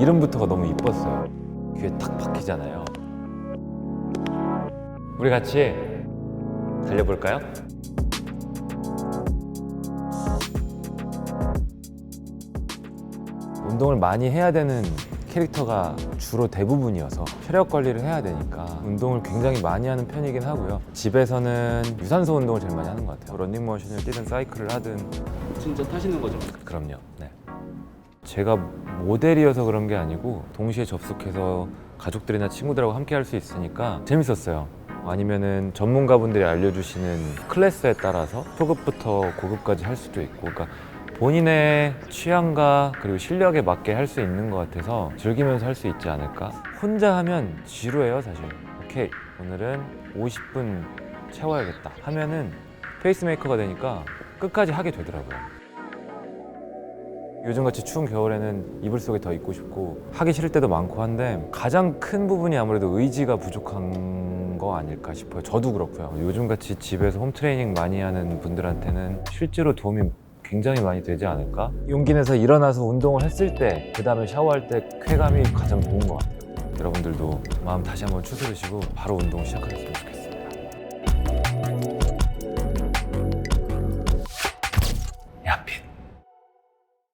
이름부터가 너무 이뻤어요. 귀에 탁 박히잖아요. 우리 같이 달려볼까요? 운동을 많이 해야 되는 캐릭터가 주로 대부분이어서 체력 관리를 해야 되니까 운동을 굉장히 많이 하는 편이긴 하고요. 집에서는 유산소 운동을 제일 많이 하는 것 같아요. 런닝머신을 뛰든 사이클을 하든 진짜 타시는 거죠? 그럼요. 네. 제가 모델이어서 그런 게 아니고 동시에 접속해서 가족들이나 친구들하고 함께 할 수 있으니까 재밌었어요. 아니면은 전문가분들이 알려주시는 클래스에 따라서 초급부터 고급까지 할 수도 있고, 그러니까 본인의 취향과 그리고 실력에 맞게 할 수 있는 것 같아서 즐기면서 할 수 있지 않을까? 혼자 하면 지루해요, 사실. 오케이, 오늘은 50분 채워야겠다 하면은 페이스메이커가 되니까 끝까지 하게 되더라고요. 요즘같이 추운 겨울에는 이불 속에 더 있고 싶고 하기 싫을 때도 많고 한데 가장 큰 부분이 아무래도 의지가 부족한 거 아닐까 싶어요. 저도 그렇고요. 요즘같이 집에서 홈트레이닝 많이 하는 분들한테는 실제로 도움이 굉장히 많이 되지 않을까? 용기 내서 일어나서 운동을 했을 때, 그 다음에 샤워할 때 쾌감이 가장 좋은 것 같아요. 여러분들도 마음 다시 한번 추스르시고 바로 운동 시작하셨으면 좋겠어요.